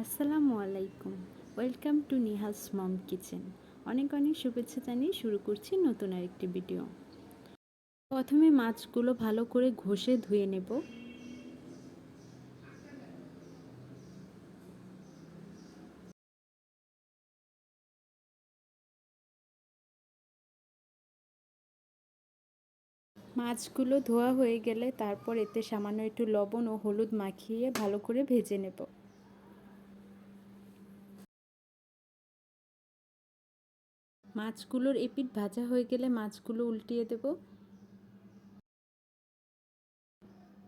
আসসালামু আলাইকুম। Welcome to Nihas mom kitchen অনেক অনেক শুভেচ্ছা জানিয়ে শুরু করছি নতুন আরেকটি ভিডিও প্রথমে মাছগুলো ভালো করে ঘষে ধুয়ে নেব। মাছগুলো ধোয়া হয়ে গেলে তারপর এতে সামান্য একটু লবণ ও হলুদ মাখিয়ে ভালো করে ভেজে নেব। মাছগুলোর এপিট ভাজা হয়ে গেলে মাছগুলো উল্টিয়ে দেব।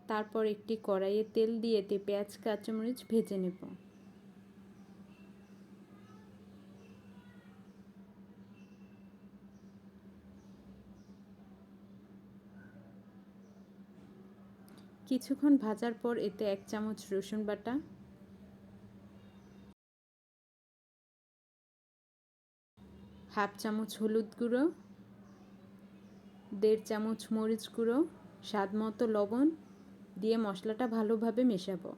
তারপর একটি কড়াইয়ে তেল দিয়ে এতে পেঁয়াজ, কাঁচামরিচ ভেজে নেব। কিছুক্ষণ ভাজার পর এতে এক চামচ রসুন বাটা হাফ চামচ হলুদ গুঁড়ো, দেড় চামচ মরিচ গুঁড়ো, স্বাদ মতো লবণ দিয়ে মশলাটা ভালোভাবে মেশাবো।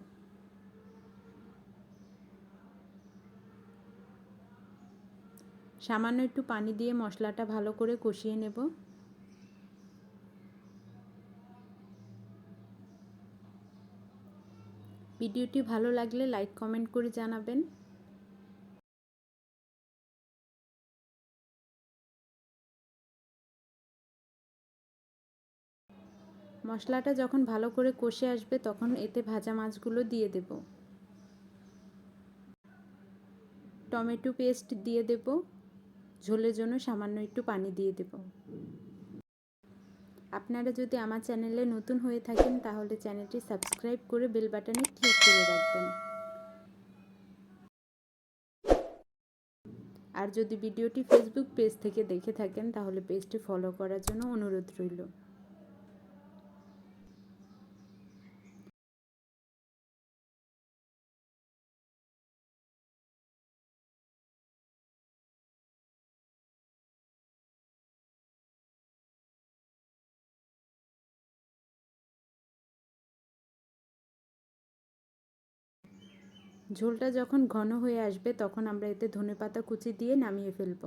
সামান্য একটু পানি দিয়ে মশলাটা ভালো করে কষিয়ে নেব। ভিডিওটি ভালো লাগলে লাইক, কমেন্ট করে জানাবেন। মশলাটা যখন ভালো করে কষে আসবে, তখন এতে ভাজা মাছগুলো দিয়ে দেব। টমেটো পেস্ট দিয়ে দেব। ঝোলের জন্য সামান্য একটু পানি দিয়ে দেব। আপনারা যদি আমার চ্যানেলে নতুন হয়ে থাকেন, তাহলে চ্যানেলটি সাবস্ক্রাইব করে বেল বাটনে ক্লিক করে রাখবেন। আর যদি ভিডিওটি ফেসবুক পেজ থেকে দেখে থাকেন, তাহলে পেজটি ফলো করার জন্য অনুরোধ রইল। ঝোলটা যখন ঘন হয়ে আসবে, তখন আমরা এতে ধনে পাতা কুচি দিয়ে নামিয়ে ফেলব।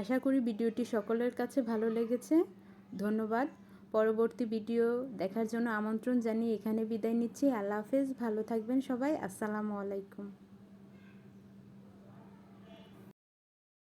আশা করি ভিডিওটি সকলের কাছে ভালো লেগেছে। ধন্যবাদ। পরবর্তী ভিডিও দেখার জন্য আমন্ত্রণ জানিয়ে এখানে বিদায় নিচ্ছি। আল্লাহ হাফেজ। ভালো থাকবেন সবাই। আসসালামু আলাইকুম।